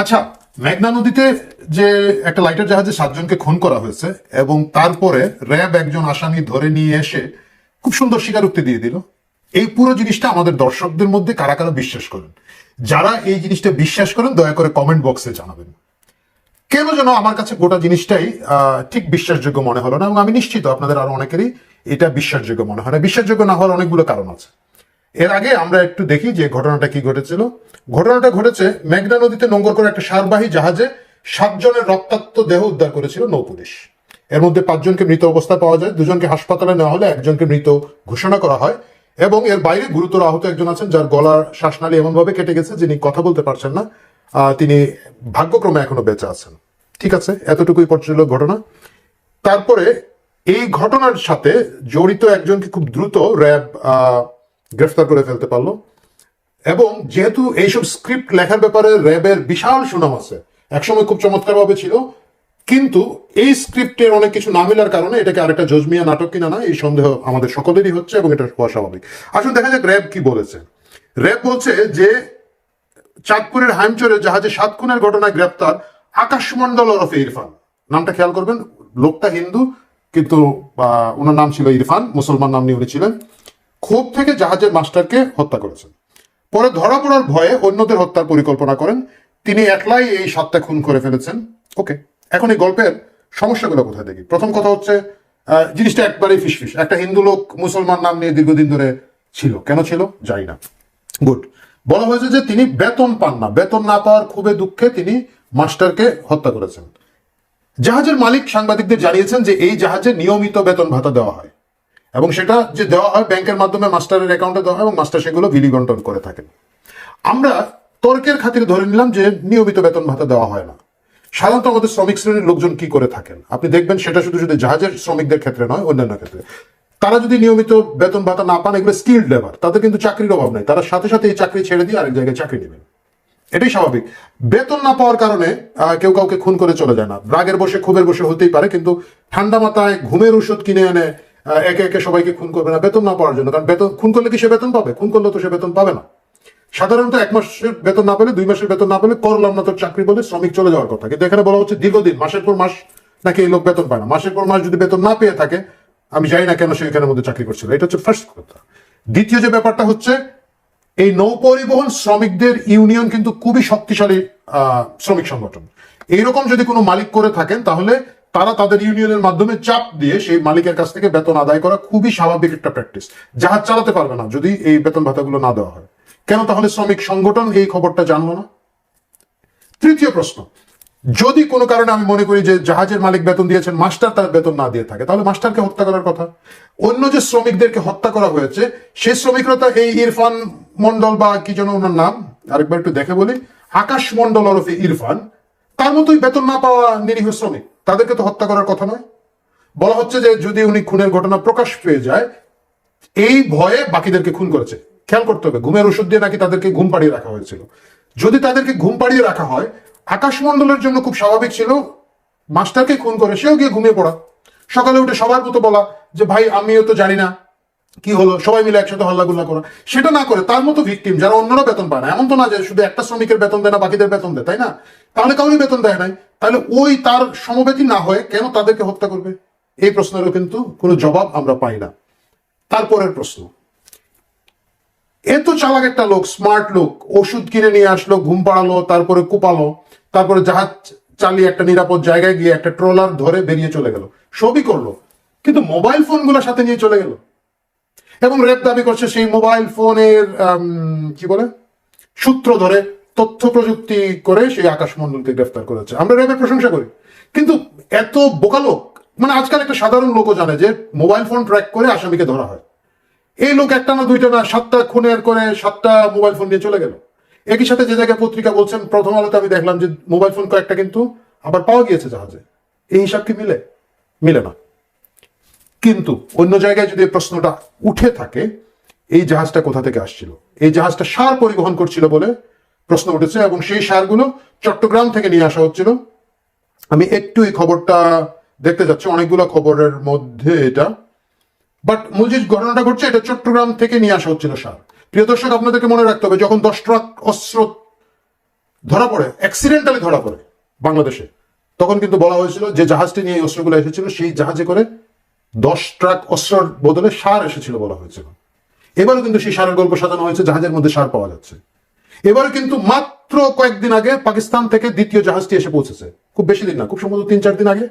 আচ্ছা মেঘনা নদীতে যে একটা লাইটার জাহাজে সাতজনকে খুন করা হয়েছে এবং তারপরে র্যাব একজন আসামি ধরে নিয়ে এসে খুব সুন্দর স্বীকারোক্তি দিয়ে দিল। এই পুরো জিনিসটা আমাদের দর্শকদের মধ্যে কারা কারা বিশ্বাস করেন? যারা এই জিনিসটা বিশ্বাস করেন, দয়া করে কমেন্ট বক্সে জানাবেন। কেন যেন আমার কাছে গোটা জিনিসটাই ঠিক বিশ্বাসযোগ্য মনে হলো না এবং আমি নিশ্চিত আপনাদের আরও অনেকেরই এটা বিশ্বাসযোগ্য মনে হয় না। বিশ্বাসযোগ্য না হওয়ার অনেকগুলো কারণ আছে। এর আগে আমরা একটু দেখি যে ঘটনাটা কি ঘটেছিল। ঘটনাটা ঘটেছে মেঘনা নদীতে নোঙ্গর করে একটা সারবাহী জাহাজে সাতজনের রক্তাক্ত দেহ উদ্ধার করেছিল নৌপুলিশ এর মধ্যে পাঁচজনকে মৃত অবস্থায় পাওয়া যায়, দুজনকে হাসপাতালে নেওয়া হলে একজনকে মৃত ঘোষণা করা হয় এবং এর বাইরে গুরুতর আহত একজন আছেন যার গলার শ্বাসনালী এমনভাবে কেটে গেছে যিনি কথা বলতে পারছেন না। তিনি ভাগ্যক্রমে এখনও বেঁচে আছেন। ঠিক আছে, এতটুকুই পড়ছিল ঘটনা। তারপরে এই ঘটনার সাথে জড়িত একজনকে খুব দ্রুত র্যাব গ্রেফতার করে ফেলতে পারল। এবং যেহেতু এইসব স্ক্রিপ্ট লেখার ব্যাপারে র্যাবের বিশাল সুনাম আছে, একসময় খুব চমৎকারভাবে ছিল, কিন্তু এই স্ক্রিপ্টের অনেক কিছু না মিলার কারণে এটাকে আরেকটা জজমিয়া নাটক কিনা না, এই সন্দেহ আমাদের সকলেরই হচ্ছে এবং এটা হওয়া স্বাভাবিক। আসুন দেখা যাক র্যাব কি বলেছে। র্যাব বলছে যে চাঁদপুরের হাইমচরে জাহাজে সাত খুনের ঘটনায় গ্রেপ্তার আকাশমন্ডল ওরফে ইরফান। নামটা খেয়াল করবেন, লোকটা হিন্দু, কিন্তু ওনার নাম ছিল ইরফান, মুসলমান নাম নিয়ে উনি ছিলেন। ক্ষোভ থেকে জাহাজের মাস্টারকে হত্যা করেছেন। পরে ধরা পড়ার ভয়ে অন্যদের হত্যার পরিকল্পনা করেন। তিনি একলাই এই সাতটা খুন করে ফেলেছেন। ওকে, এখন এই গল্পের সমস্যাগুলো কোথায় দেখি? প্রথম কথা হচ্ছে জিনিসটা একবারেই ফিসফিস। একটা হিন্দু লোক মুসলমান নাম নিয়ে দীর্ঘদিন ধরে ছিল। কেন ছিল? জানি না। গুড বলা হয়েছে যে তিনি বেতন পান না। বেতন না পাওয়ার খুবই দুঃখে তিনি মাস্টারকে হত্যা করেছেন। জাহাজের মালিক সাংবাদিকদের জানিয়েছেন যে এই জাহাজে নিয়মিত বেতন ভাতা দেওয়া হয়। এবং সেটা যে দেওয়া হয় ব্যাংকের মাধ্যমে মাস্টারের অ্যাকাউন্টে দেওয়া হয় এবং মাস্টার সেগুলো বিলি বন্টন করে থাকেন। আমরা তর্কের খাতিরে ধরে নিলাম যে নিয়মিত বেতন ভাতা দেওয়া হয় না। সাধারণত আমাদের শ্রমিক শ্রেণির লোকজন কি করে থাকেন? আপনি দেখবেন সেটা শুধু শুধু জাহাজের শ্রমিকদের ক্ষেত্রে নয়, অন্যান্য ক্ষেত্রে। তারা যদি নিয়মিত বেতন ভাতা না পান, এগুলো স্কিল্ড লেবার তাদের কিন্তু চাকরির অভাব নেই। তারা সাথে সাথে এই চাকরি ছেড়ে দিয়ে আরেক জায়গায় চাকরি নেবেন। এটাই স্বাভাবিক। বেতন না পাওয়ার কারণে কেউ কাউকে খুন করে চলে যায় না। রাগের বসে ক্ষোভের বসে হতেই পারে, কিন্তু ঠান্ডা মাথায় ঘুমের ওষুধ কিনে এনে একে একে সবাইকে খুন করবে না, বেতন না পাওয়ার জন্য। কারণ বেতন, খুন করলে কি সে বেতন পাবে? খুন করলে তো সে বেতন পাবে না। সাধারণত এক মাসের বেতন না পেলে, দুই মাসের বেতন না পেলে করলাম না তোর চাকরি বলে শ্রমিক চলে যাওয়ার কথা। কিন্তু এখানে বলা হচ্ছে দীর্ঘদিন, মাসের পর মাস নাকি এই লোক বেতন পায় না। মাসের পর মাস যদি বেতন না পেয়ে থাকে, আমি জানি না কেন সে এখানের মধ্যে চাকরি করছিল। এটা হচ্ছে ফার্স্ট কথা। দ্বিতীয় যে ব্যাপারটা হচ্ছে, এই নৌ পরিবহন শ্রমিকদের ইউনিয়ন কিন্তু খুবই শক্তিশালী শ্রমিক সংগঠন। এইরকম যদি কোনো মালিক করে থাকেন, তাহলে তারা তাদের ইউনিয়নের মাধ্যমে চাপ দিয়ে সেই মালিকের কাছ থেকে বেতন আদায় করা খুবই স্বাভাবিক একটা প্র্যাকটিস জাহাজ চালাতে পারবে না যদি এই বেতন ভাতাগুলো না দেওয়া হয়। কেন তাহলে শ্রমিক সংগঠন এই খবরটা জানলো না? তৃতীয় প্রশ্ন, যদি কোনো কারণে আমি মনে করি যে জাহাজের মালিক বেতন দিয়েছেন, মাস্টার তার বেতন না দিয়ে থাকে, তাহলে মাস্টারকে হত্যা করার কথা। অন্য যে শ্রমিকদেরকে হত্যা করা হয়েছে, সেই শ্রমিকরা তো এই ইরফান মন্ডল বা কি যেন ওনার নাম, আরেকবার একটু দেখে বলি, আকাশ মন্ডল ওরফে ইরফান, তার মতোই বেতন না পাওয়া নিরীহ শ্রমিক। তাদেরকে তো হত্যা করার কথা নয়। বলা হচ্ছে যে যদি উনি খুনের ঘটনা প্রকাশ পেয়ে যায়, এই ভয়ে বাকিদেরকে খুন করেছে। খেয়াল করতে হবে, ঘুমের ওষুধ দিয়ে নাকি তাদেরকে ঘুম পাড়িয়ে রাখা হয়েছিল। যদি তাদেরকে ঘুম পাড়িয়ে রাখা হয়, আকাশমণ্ডলের জন্য খুব স্বাভাবিক ছিল, মাস্টারকে খুন করে সেও গিয়ে ঘুমিয়ে পড়া। সকালে উঠে সবার মতো বলা যে, ভাই, আমিও তো জানি না কি হলো? সবাই মিলে একসাথে হল্লাগুল্লা করা। সেটা না করে তার মতো ভিকটিম যারা অন্যরা বেতন পায় না। এমন তো না যে শুধু একটা শ্রমিকের বেতন দেয় না, বাকিদের বেতন দেয়, তাই না? তাহলে কাউকে বেতন দেয় নাই। তাহলে ওই তার সমবেতী না হয়ে কেন তাদেরকে হত্যা করবে? এই প্রশ্নেরও কিন্তু কোনো জবাব আমরা পাই না। তারপরের প্রশ্ন। এত চালাক একটা লোক স্মার্ট লোক, ওষুধ কিনে নিয়ে আসলো, ঘুম পাড়ালো, তারপরে কুপালো, তারপরে জাহাজ চালিয়ে একটা নিরাপদ জায়গায় গিয়ে একটা ট্রলার ধরে বেরিয়ে চলে গেল। সবই করল। কিন্তু মোবাইল ফোনগুলো সাথে নিয়ে চলে গেল। এবং রেপ দাবি করছে সেই মোবাইল ফোনের কি বলে? সূত্র ধরে তথ্য প্রযুক্তি করে সেই আকাশমণ্ডলকে গ্রেফতার করেছে। আমরা র্যাবের প্রশংসা করি। কিন্তু এত বোকা লোক মানে আজকাল একটা সাধারণ লোকও জানে যে মোবাইল ফোন ট্র্যাক করে আসামিকে ধরা হয়। এই লোক একটা না দুইটা না সাতটা খুনের করে সাতটা মোবাইল ফোন নিয়ে চলে গেল। একই সাথে যে জায়গায় পত্রিকা বলছেন, প্রথম আলোতে আমি দেখলাম যে মোবাইল ফোন কয়েকটা কিন্তু আবার পাওয়া গিয়েছে জাহাজে। এই হিসাব কি মিলে? মিলে না। কিন্তু অন্য জায়গায় যদি প্রশ্নটা উঠে থাকে, এই জাহাজটা কোথা থেকে আসছিল? এই জাহাজটা সার পরিবহন করছিল বলে প্রশ্ন উঠেছে এবং সেই সারগুলো চট্টগ্রাম থেকে নিয়ে আসা হচ্ছিল। আমি একটু এই খবরটা দেখতে যাচ্ছি, অনেকগুলো খবরের মধ্যে এটা। বাট মূল যে ঘটনাটা ঘটছে, এটা চট্টগ্রাম থেকে নিয়ে আসা হচ্ছিল সার। প্রিয় দর্শক, আপনাদেরকে মনে রাখতে হবে, যখন দশ ট্রাক অস্ত্র ধরা পড়ে অ্যাক্সিডেন্টালি ধরা পড়ে বাংলাদেশে, তখন কিন্তু বলা হয়েছিল যে জাহাজটি নিয়ে এই অস্ত্রগুলো এসেছিল, সেই জাহাজে করে দশ ট্রাক অস্ত্রের বদলে সার এসেছিল বলা হয়েছিল এবারও কিন্তু সেই সারের গল্প সাজানো হয়েছে, জাহাজের মধ্যে সার পাওয়া যাচ্ছে। এবারে কিন্তু মাত্র কয়েকদিন আগে পাকিস্তান থেকে দ্বিতীয় জাহাজটি এসে পৌঁছেছে। খুব বেশি দিন না, খুব সম্ভবত তিন, চার দিন আগে।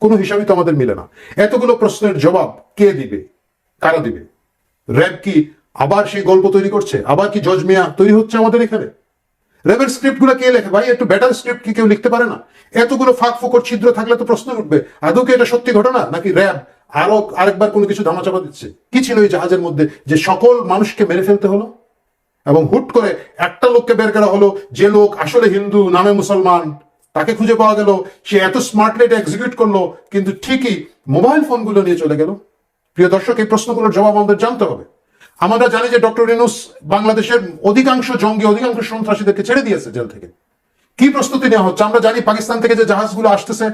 কোনো হিসাবই তো আমাদের মিলে না। এতগুলো প্রশ্নের জবাব কে দিবে? কারা দিবে? র্যাব কি আবার সেই গল্প তৈরি করছে? আবার কি জজ মিয়া তৈরি হচ্ছে আমাদের এখানে? র্যাবের স্ক্রিপ্টগুলো কে লেখে? ভাই, একটু বেটার স্ক্রিপ্ট কি কেউ লিখতে পারে না? এতগুলো ফাঁক ফোকর ছিদ্র থাকলে তো প্রশ্ন উঠবে। আদৌ কি এটা সত্যি ঘটনা? নাকি র্যাব আরও আরেকবার কোনো কিছু ধামাচাপা দিচ্ছে? কি ছিল এই জাহাজের মধ্যে যে সকল মানুষকে মেরে ফেলতে হলো? এবং হুট করে একটা লোককে বের করা হলো, যে লোক আসলে হিন্দু, নামে মুসলমান, তাকে খুঁজে পাওয়া গেল, সে এত স্মার্টলি এটা এক্সিকিউট করল, কিন্তু ঠিকই মোবাইল ফোনগুলো নিয়ে চলে গেল। প্রিয় দর্শক, এই প্রশ্নগুলোর জবাব আমাদের জানতে হবে। আমরা জানি যে ডক্টর রিনুস বাংলাদেশের অধিকাংশ জঙ্গি, অধিকাংশ সন্ত্রাসীদেরকে ছেড়ে দিয়েছে জেল থেকে। কি প্রস্তুতি নেওয়া হচ্ছে? আমরা জানি পাকিস্তান থেকে যে জাহাজগুলো আসতেছে,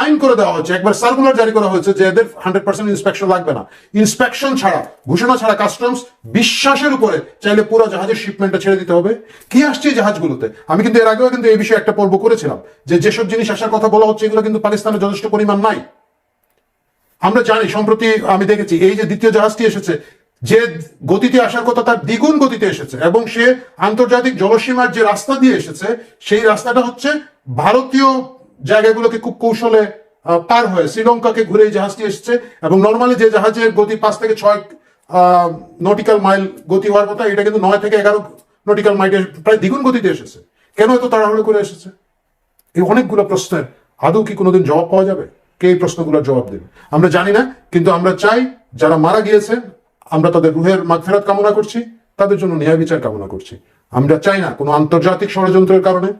আইন করে দেওয়া হচ্ছে। একবার সার্কুলার জারি করা হয়েছে যে এদের হান্ড্রেড পার্সেন্ট ইন্সপেকশন লাগবে না। ইন্সপেকশন ছাড়া, ঘোষণা ছাড়া কাস্টমস বিশ্বাসের উপরে চাইলে পুরো জাহাজের শিপমেন্টটা ছেড়ে দিতে হবে। কি আসছে এই জাহাজগুলোতে? আমি কিন্তু এর আগেও কিন্তু এই বিষয়ে একটা পর্ব করেছিলাম যে যেসব জিনিস আসার কথা বলা হচ্ছে, এগুলো কিন্তু পাকিস্তানে যথেষ্ট পরিমাণ নাই। আমরা জানি, সম্প্রতি আমি দেখেছি, এই যে দ্বিতীয় জাহাজটি এসেছে যে গতিতে আসার কথা তার দ্বিগুণ গতিতে এসেছে এবং সে আন্তর্জাতিক জলসীমার যে রাস্তা দিয়ে এসেছে, সেই রাস্তাটা হচ্ছে ভারতীয় জায়গাগুলোকে খুব কৌশলে পার হয়ে শ্রীলঙ্কাকে ঘুরে এই জাহাজটি এসেছে এবং নর্মালি যে জাহাজের গতি পাঁচ থেকে ছয় নটিক্যাল মাইল গতি হওয়ার কথা, এটা কিন্তু নয় থেকে এগারো নটিক্যাল মাইলের প্রায় দ্বিগুণ গতিতে এসেছে। কেন এত তাড়াহুড়ো করে এসেছে? এই অনেকগুলো প্রশ্নের আদৌ কি কোনোদিন জবাব পাওয়া যাবে? কে এই প্রশ্নগুলোর জবাব দেবে? আমরা জানি না, কিন্তু আমরা চাই যারা মারা গিয়েছে আমরা তাদের রুহের মাগফেরাত কামনা করছি, তাদের জন্য ন্যায় বিচার কামনা করছি। আমরা চাই না কোনো আন্তর্জাতিক ষড়যন্ত্রের কারণে,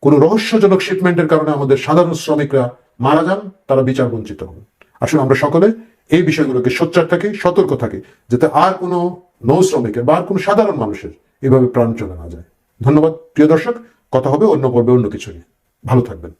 কোনো রহস্যজনক শিপমেন্টের কারণে আমাদের সাধারণ শ্রমিকরা মারা যান, তারা বিচার বঞ্চিত হন। আসলে আমরা সকলে এই বিষয়গুলোকে সোচ্চার থাকি, সতর্ক থাকি, যাতে আর কোনো নৌ শ্রমিকের বা আর কোনো সাধারণ মানুষের এভাবে প্রাণ চলে না যায়। ধন্যবাদ, প্রিয় দর্শক। কথা হবে অন্য পর্বে অন্য কিছু নিয়ে। ভালো থাকবেন।